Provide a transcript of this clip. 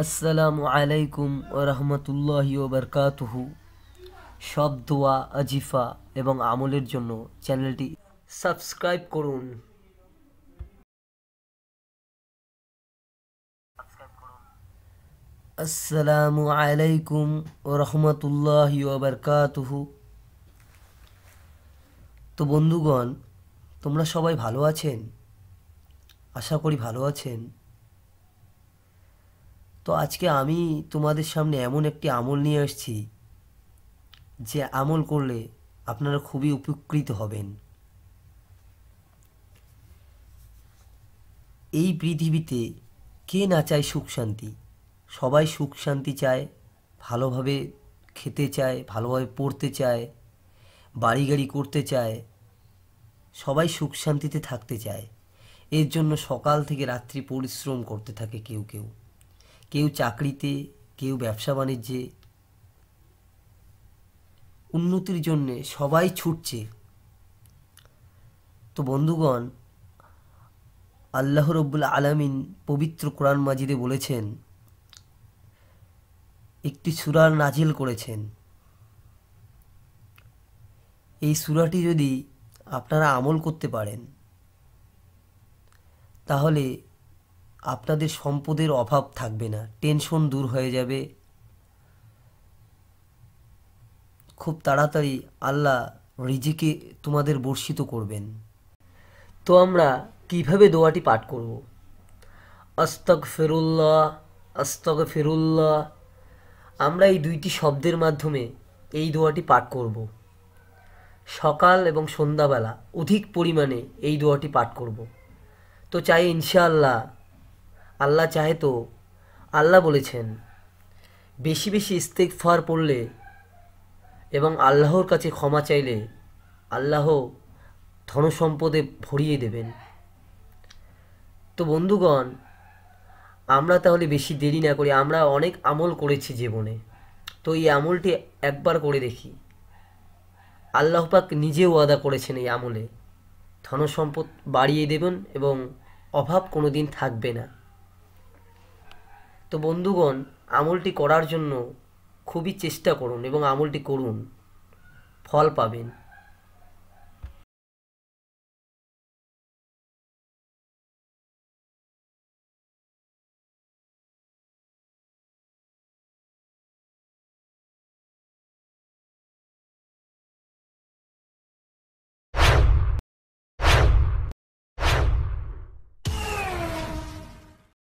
আসসালামু আলাইকুম ও রহমতুল্লাহি ওবরকাতুহু সব দোয়া, আজিফা এবং আমলের জন্য চ্যানেলটি সাবস্ক্রাইব করুন। আসসালামু আলাইকুম ও রহমতুল্লাহি ওবরকাতুহু তো বন্ধুগণ, তোমরা সবাই ভালো আছেন? আশা করি ভালো আছেন। তো আজকে আমি তোমাদের সামনে এমন একটি আমল নিয়ে আসছি, যে আমল করলে আপনারা খুবই উপকৃত হবেন। এই পৃথিবীতে কে না চায় সুখ শান্তি? সবাই সুখ শান্তি চায়, ভালোভাবে খেতে চায়, ভালোভাবে পড়তে চায় বাড়ি গাড়ি করতে চায়, সবাই সুখ শান্তিতে থাকতে চায়। এর জন্য সকাল থেকে রাত্রি পরিশ্রম করতে থাকে কেউ কেউ। কেউ চাকরিতে, কেউ ব্যবসা বাণিজ্যে। উন্নতির জন্যে সবাই ছুটছে। তো বন্ধুগণ, আল্লাহ রব্বুল আলামিন পবিত্র কোরআন মাজিদে বলেছেন, একটি সুরার নাজিল করেছেন। এই সুরাটি যদি আপনারা আমল করতে পারেন, তাহলে আপনাদের সম্পদের অভাব থাকবে না, টেনশন দূর হয়ে যাবে। খুব তাড়াতাড়ি আল্লাহ রিজিকে তোমাদের বর্ষিত করবেন। তো আমরা কীভাবে দোয়াটি পাঠ করব? আস্তক ফেরুল্লাহ আস্তক ফেরুল্লাহ আমরা এই দুইটি শব্দের মাধ্যমে এই দোয়াটি পাঠ করব। সকাল এবং সন্ধ্যাবেলা অধিক পরিমাণে এই দোয়াটি পাঠ করব। তো চাই ইনশাআল্লাহ আল্লাহ চাহে তো, আল্লাহ বলেছেন, বেশি বেশি ইস্তেক ইস্তেকফার পড়লে এবং আল্লাহর কাছে ক্ষমা চাইলে আল্লাহ ধনসম্পদে ভরিয়ে দেবেন। তো বন্ধুগণ, আমরা তাহলে বেশি দেরি না করি, আমরা অনেক আমল করেছি জীবনে। তো এই আমলটি একবার করে দেখি। আল্লাহ পাক নিজে ওয়াদা করেছেন এই আমলে। ধনসম্পদ বাড়িয়ে দেবেন এবং অভাব কোনো দিন থাকবে না। তো বন্ধুগণ আমলটি করার জন্য খুবই চেষ্টা করুন এবং আমলটি করুন। ফল পাবেন।